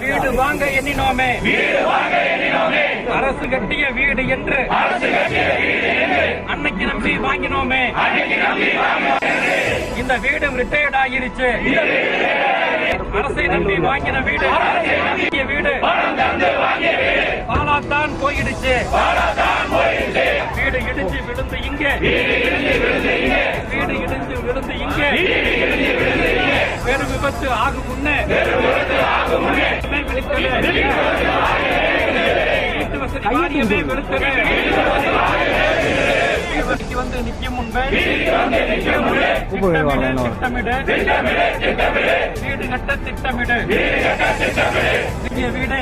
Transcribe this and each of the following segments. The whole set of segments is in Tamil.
வீடு வாங்க எண்ணினோமே. அரசு கட்டிய வீடு என்று அன்னைக்கு நம்பி வாங்கினோமே. இந்த வீடு ரிட்டையர்ட் ஆகிருச்சு. அரசை நம்பி வாங்கின வீடு வாங்கிய வீடு பாலாத்தான் போயிடுச்சு. வீடு இடிஞ்சு விழுந்து இங்கே வீடு இடிஞ்சு விழுந்து இங்கே பெரு விபத்து ஆகும் முன்னே. வாரியமே வீட்டுக்கு வந்து நிற்கும் முன்பே. திட்டமிடு வீடு கட்ட திட்டமிடு. வீடு.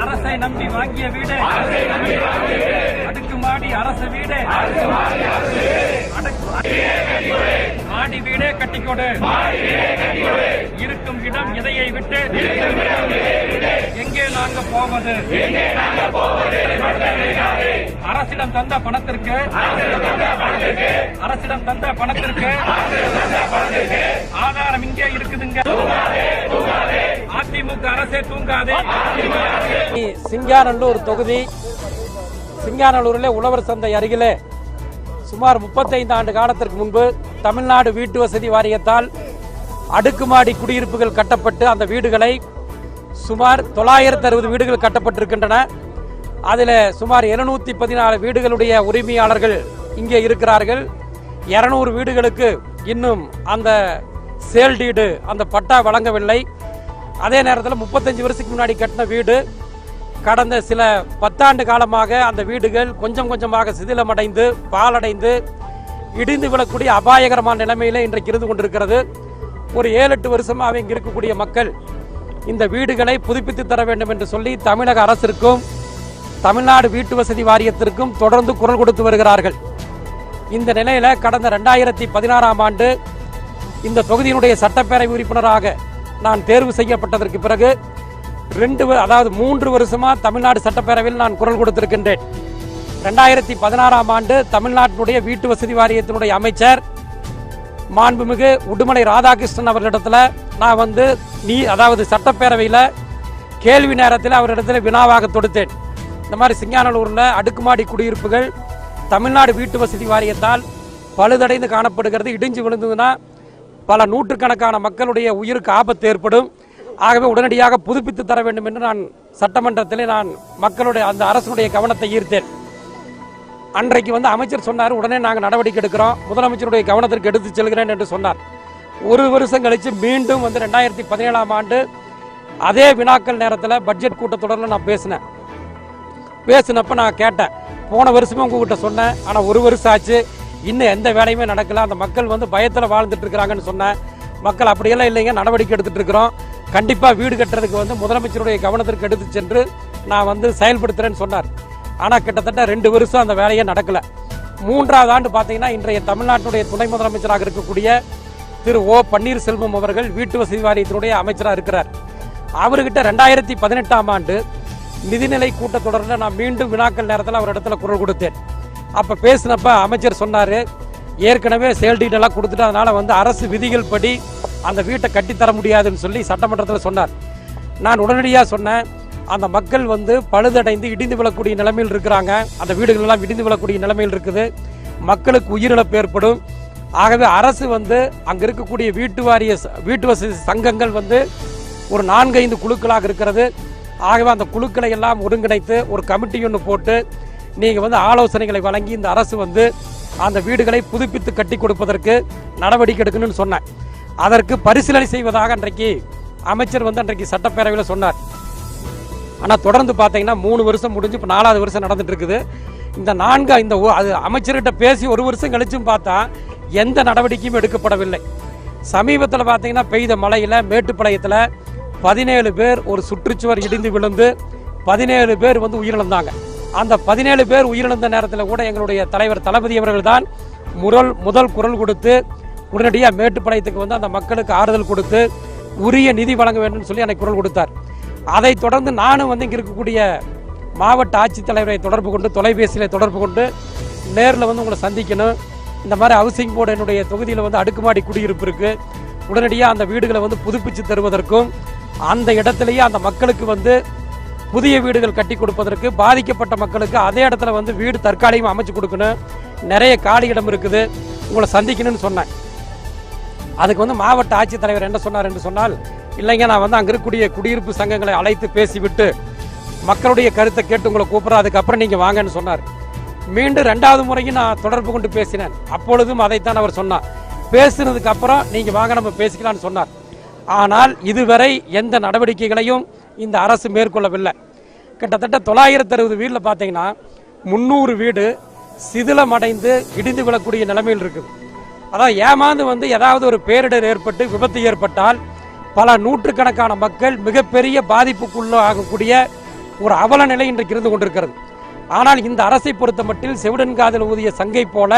அரசை நம்பி வாங்கிய வீடு. அடுக்குமாடி அரசு வீடு. மாடி வீடே. கட்டிக்கொடு இருக்கும் இடம் இதையை விட்டு. எங்கே நாங்க போவது? அரசிடம் தந்த பணத்திற்கு. அரசிடம் தந்த பணத்திற்கு. ஆதாரம் இங்கே இருக்குதுங்க. அதிமுக அரசே தூங்காதே. சிங்காநல்லூர் தொகுதி சிங்கானலூரில் உழவர் சந்தை அருகிலே சுமார் 35 ஆண்டு காலத்திற்கு முன்பு தமிழ்நாடு வீட்டு வசதி வாரியத்தால் அடுக்குமாடி குடியிருப்புகள் கட்டப்பட்டு அந்த வீடுகளை சுமார் தொள்ளாயிரத்தி அறுபது வீடுகள் கட்டப்பட்டிருக்கின்றன. அதில் சுமார் 714 பதினாலு வீடுகளுடைய உரிமையாளர்கள் இங்கே இருக்கிறார்கள். 200 வீடுகளுக்கு இன்னும் அந்த சேல் டீடு அந்த பட்டா வழங்கவில்லை. அதே நேரத்தில் முப்பத்தஞ்சு வருஷத்துக்கு முன்னாடி கட்டின வீடு கடந்த சில பத்தாண்டு காலமாக அந்த வீடுகள் கொஞ்சம் கொஞ்சமாக சிதிலமடைந்து பாலடைந்து இடிந்து விழக்கூடிய அபாயகரமான நிலைமையில இன்றைக்கு இருந்து கொண்டிருக்கிறது. ஒரு ஏழு எட்டு வருஷமாக இங்கே இருக்கக்கூடிய மக்கள் இந்த வீடுகளை புதுப்பித்து தர வேண்டும் என்று சொல்லி தமிழக அரசிற்கும் தமிழ்நாடு வீட்டு வசதி வாரியத்திற்கும் தொடர்ந்து குரல் கொடுத்து வருகிறார்கள். இந்த நிலையில் கடந்த ரெண்டாயிரத்தி பதினாறாம் ஆண்டு இந்த தொகுதியினுடைய சட்டப்பேரவை உறுப்பினராக நான் தேர்வு செய்யப்பட்டதற்கு பிறகு ரெண்டு அதாவது மூன்று வருஷமாக தமிழ்நாடு சட்டப்பேரவையில் நான் குரல் கொடுத்திருக்கின்றேன். ரெண்டாயிரத்தி பதினாறாம் ஆண்டு தமிழ்நாட்டினுடைய வீட்டு வசதி வாரியத்தினுடைய அமைச்சர் மாண்புமிகு உடுமலை ராதாகிருஷ்ணன் அவர்களிடத்தில் நான் வந்து நீ அதாவது சட்டப்பேரவையில் கேள்வி நேரத்தில் அவரிடத்தில் வினாவாக தொடுத்தேன். இந்த மாதிரி சிங்கானலூரில் அடுக்குமாடி குடியிருப்புகள் தமிழ்நாடு வீட்டு வசதி வாரியத்தால் பழுதடைந்து காணப்படுகிறது. இடிஞ்சு விழுந்ததுன்னா பல நூற்றுக்கணக்கான மக்களுடைய உயிருக்கு ஆபத்து ஏற்படும். ஆகவே உடனடியாக புதுப்பித்து தர வேண்டும் என்று நான் சட்டமன்றத்திலே நான் மக்களுடைய அந்த அரசுடைய கவனத்தை ஈர்த்தேன். அன்றைக்கு வந்து அமைச்சர் சொன்னார் உடனே நாங்கள் நடவடிக்கை எடுக்கிறோம். முதலமைச்சருடைய கவனத்திற்கு எடுத்து செல்கிறேன் என்று சொன்னார். ஒரு வருஷம் கழித்து மீண்டும் வந்து ரெண்டாயிரத்தி பதினேழாம் ஆண்டு அதே வினாக்கள் நேரத்தில் பட்ஜெட் கூட்டத்தொடரில் நான் பேசினேன். பேசினப்ப நான் கேட்டேன். போன வருஷமே உங்ககிட்ட சொன்னேன். ஆனால் ஒரு வருஷம் ஆச்சு. இன்னும் எந்த வேலையுமே நடக்கல. அந்த மக்கள் வந்து பயத்தில் வாழ்ந்துட்டு இருக்கிறாங்கன்னு சொன்னேன். மக்கள் அப்படியெல்லாம் இல்லைங்க. நடவடிக்கை எடுத்துட்டு இருக்கிறோம். கண்டிப்பாக வீடு கட்டுறதுக்கு வந்து முதலமைச்சருடைய கவனத்திற்கு எடுத்து சென்று நான் வந்து செயல்படுத்துகிறேன்னு சொன்னார். ஆனால் கிட்டத்தட்ட ரெண்டு வருஷம் அந்த வேலையே நடக்கலை. மூன்றாவது ஆண்டு பார்த்தீங்கன்னா இன்றைய தமிழ்நாட்டினுடைய துணை முதலமைச்சராக இருக்கக்கூடிய திரு ஓ பன்னீர்செல்வம் அவர்கள் வீட்டு வசதி வாரியத்தினுடைய அமைச்சராக இருக்கிறார். அவர்கிட்ட ரெண்டாயிரத்தி பதினெட்டாம் ஆண்டு நிதிநிலை கூட்டத்தொடரில் நான் மீண்டும் வினாக்கள் நேரத்தில் அவர் இடத்துல குரல் கொடுத்தேன். அப்போ பேசினப்ப அமைச்சர் சொன்னார் ஏற்கனவே செயல் டீட்டெயிலாக எல்லாம் கொடுத்துட்டு அதனால் வந்து அரசு விதிகள் படி அந்த வீட்டை கட்டித்தர முடியாதுன்னு சொல்லி சட்டமன்றத்தில் சொன்னார். நான் உடனடியாக சொன்னேன் அந்த மக்கள் வந்து பழுதடைந்து இடிந்து விழக்கூடிய நிலைமையில் இருக்கிறாங்க. அந்த வீடுகளெல்லாம் இடிந்து விழக்கூடிய நிலைமையில் இருக்குது. மக்களுக்கு உயிரிழப்பு ஏற்படும். ஆகவே அரசு வந்து அங்கே இருக்கக்கூடிய வீட்டு வாரிய வீட்டு வசதி சங்கங்கள் வந்து ஒரு நான்கு ஐந்து குழுக்களாக இருக்கிறது. ஆகவே அந்த குழுக்களை எல்லாம் ஒருங்கிணைத்து ஒரு கமிட்டி ஒன்று போட்டு நீங்கள் வந்து ஆலோசனைகளை வழங்கி இந்த அரசு வந்து அந்த வீடுகளை புதுப்பித்து கட்டி கொடுப்பதற்கு நடவடிக்கை எடுக்கணும்னு சொன்னேன். அதற்கு பரிசீலனை செய்வதாக அன்றைக்கு அமைச்சர் வந்து அன்றைக்கு சட்டப்பேரவையில் சொன்னார். ஆனால் தொடர்ந்து பார்த்தீங்கன்னா மூணு வருஷம் முடிஞ்சு இப்போ நாலாவது வருஷம் நடந்துட்டு இருக்குது. இந்த நான்கு இந்த அது அமைச்சர்கிட்ட பேசி ஒரு வருஷம் கழிச்சும் பார்த்தா எந்த நடவடிக்கையும் எடுக்கப்படவில்லை. சமீபத்தில் பார்த்தீங்கன்னா பெய்த மழையில் மேட்டுப்பாளையத்தில் பதினேழு பேர் ஒரு சுற்றுச்சுவர் இடிந்து விழுந்து பதினேழு பேர் வந்து உயிரிழந்தாங்க. அந்த பதினேழு பேர் உயிரிழந்த நேரத்தில் கூட எங்களுடைய தலைவர் தளபதி அவர்கள் தான் முரல் முதல் குரல் கொடுத்து உடனடியாக மேட்டுப்பாளையத்துக்கு வந்து அந்த மக்களுக்கு ஆறுதல் கொடுத்து உரிய நிதி வழங்க வேண்டும் சொல்லி எனக்கு குரல் கொடுத்தார். அதைத் தொடர்ந்து நானும் வந்து இங்கே இருக்கக்கூடிய மாவட்ட ஆட்சித்தலைவரை தொடர்பு கொண்டு தொலைபேசியில் தொடர்பு கொண்டு நேரில் வந்து உங்களை சந்திக்கணும். இந்த மாதிரி ஹவுசிங் போர்டு என்னுடைய தொகுதியில் வந்து அடுக்குமாடி குடியிருப்பு இருக்குது உடனடியாக அந்த வீடுகளை வந்து புதுப்பிச்சு தருவதற்கும் அந்த இடத்துலையே அந்த மக்களுக்கு வந்து புதிய வீடுகள் கட்டி கொடுப்பதற்கு பாதிக்கப்பட்ட மக்களுக்கு அதே இடத்துல வந்து வீடு தற்காலிகமாக அமைச்சு கொடுக்கணும். நிறைய காலி இடம் இருக்குது. உங்களை சந்திக்கணும்னு சொன்னேன். அதுக்கு வந்து மாவட்ட ஆட்சித்தலைவர் என்ன சொன்னார் என்று சொன்னால் இல்லைங்க நான் வந்து அங்கே இருக்கக்கூடிய குடியிருப்பு சங்கங்களை அழைத்து பேசிவிட்டு மக்களுடைய கருத்தை கேட்டு உங்களை கூப்பிட்றேன். அதுக்கப்புறம் நீங்கள் வாங்கன்னு சொன்னார். மீண்டும் ரெண்டாவது முறையும் நான் தொடர்பு கொண்டு பேசினேன். அப்பொழுதும் அதைத்தான் அவர் சொன்னார். பேசினதுக்கு அப்புறம் நீங்கள் வாங்க நம்ம பேசிக்கலாம்னு சொன்னார். ஆனால் இதுவரை எந்த நடவடிக்கைகளையும் இந்த அரசு மேற்கொள்ளவில்லை. கிட்டத்தட்ட தொள்ளாயிரத்தி அறுபது வீட்டில் பார்த்தீங்கன்னா முந்நூறு வீடு சிதிலமடைந்து இடிந்து விழக்கூடிய நிலைமையில் இருக்குது. அதாவது ஏமாந்து வந்து ஏதாவது ஒரு பேரிடர் ஏற்பட்டு விபத்து ஏற்பட்டால் பல நூற்றுக்கணக்கான மக்கள் மிகப்பெரிய பாதிப்புக்குள்ள ஆகக்கூடிய ஒரு அவல நிலை இன்றைக்கு இருந்து கொண்டிருக்கிறது. ஆனால் இந்த அரசை பொறுத்த மட்டில் செவிடன் காதல் ஊதிய சங்கை போல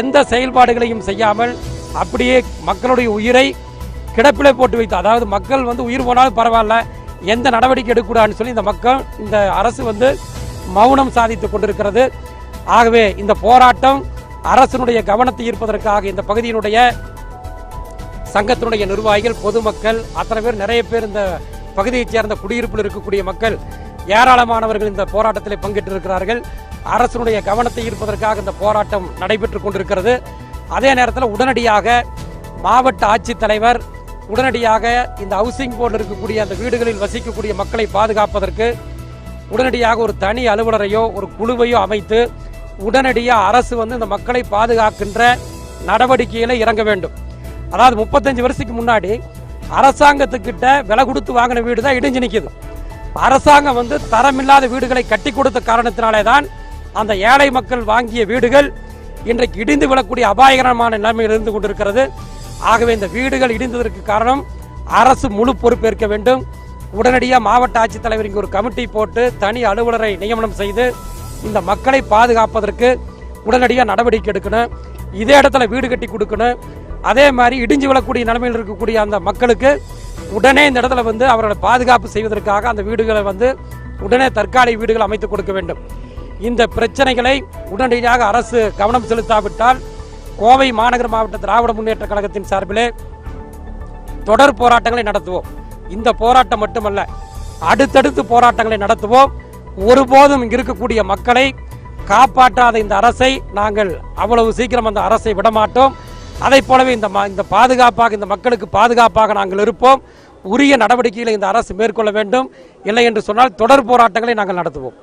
எந்த செயல்பாடுகளையும் செய்யாமல் அப்படியே மக்களுடைய உயிரை கிடப்பிலே போட்டு வைத்து அதாவது மக்கள் வந்து உயிர் போனாலும் பரவாயில்ல எந்த நடவடிக்கை எடுக்கக்கூடாதுன்னு சொல்லி இந்த மக்கள் இந்த அரசு வந்து மௌனம் சாதித்து கொண்டிருக்கிறது. ஆகவே இந்த போராட்டம் அரசனுடைய கவனத்தை ஈர்ப்பதற்காக இந்த பகுதியினுடைய சங்கத்தினுடைய நிர்வாகிகள் பொதுமக்கள் அத்தனை பேர் நிறைய பேர் இந்த பகுதியைச் சேர்ந்த குடியிருப்பில் இருக்கக்கூடிய மக்கள் ஏராளமானவர்கள் இந்த போராட்டத்தில் பங்கேற்று இருக்கிறார்கள் அரசனுடைய கவனத்தை ஈர்ப்பதற்காக இந்த போராட்டம் நடைபெற்று கொண்டிருக்கிறது. அதே நேரத்தில் உடனடியாக மாவட்ட ஆட்சித்தலைவர் உடனடியாக இந்த ஹவுசிங் போர்டில் இருக்கக்கூடிய அந்த வீடுகளில் வசிக்கக்கூடிய மக்களை பாதுகாப்பதற்கு உடனடியாக ஒரு தனி அலுவலரையோ ஒரு குழுவையோ அமைத்து உடனடியாக அரசு வந்து இந்த மக்களை பாதுகாக்கின்ற நடவடிக்கையில் இறங்க வேண்டும். அதாவது முப்பத்தஞ்சு வருஷத்துக்கு முன்னாடி அரசாங்கத்துக்கிட்ட விலை கொடுத்து வாங்கின வீடு தான் இடிஞ்சு நிற்கிது அரசாங்கம் வந்து தரமில்லாத வீடுகளை கட்டி கொடுத்த காரணத்தினாலே தான் அந்த ஏழை மக்கள் வாங்கிய வீடுகள் இன்றைக்கு இடிந்து விழக்கூடிய அபாயகரமான நிலைமையில் இருந்து கொண்டிருக்கிறது. ஆகவே இந்த வீடுகள் இடிந்ததற்கு காரணம் அரசு முழு பொறுப்பேற்க வேண்டும். உடனடியாக மாவட்ட ஆட்சித்தலைவர் இங்கே ஒரு கமிட்டி போட்டு தனி அலுவலரை நியமனம் செய்து இந்த மக்களை பாதுகாப்பதற்கு உடனடியாக நடவடிக்கை எடுக்கணும். இதே இடத்துல வீடு கட்டி கொடுக்கணும். அதே மாதிரி இடிஞ்சு விழக்கூடிய நிலைமையில் இருக்கக்கூடிய அந்த மக்களுக்கு உடனே இந்த இடத்துல வந்து அவர்களை பாதுகாப்பு செய்வதற்காக அந்த வீடுகளை வந்து உடனே தற்காலிக வீடுகள் அமைத்து கொடுக்க வேண்டும். இந்த பிரச்சனைகளை உடனடியாக அரசு கவனம் செலுத்தாவிட்டால் கோவை மாநகர மாவட்ட திராவிட முன்னேற்ற கழகத்தின் சார்பிலே தொடர் போராட்டங்களை நடத்துவோம். இந்த போராட்டம் மட்டுமல்ல அடுத்தடுத்து போராட்டங்களை நடத்துவோம். ஒருபோதும் இருக்கக்கூடிய மக்களை காப்பாற்றாத இந்த அரசை நாங்கள் அவ்வளவு சீக்கிரம் அந்த அரசை விடமாட்டோம். அதைப் போலவே இந்த இந்த பாதுகாப்பாக இந்த மக்களுக்கு பாதுகாப்பாக நாங்கள் இருப்போம். உரிய நடவடிக்கைகளை இந்த அரசு மேற்கொள்ள வேண்டும். இல்லை என்று சொன்னால் தொடர் போராட்டங்களை நாங்கள் நடத்துவோம்.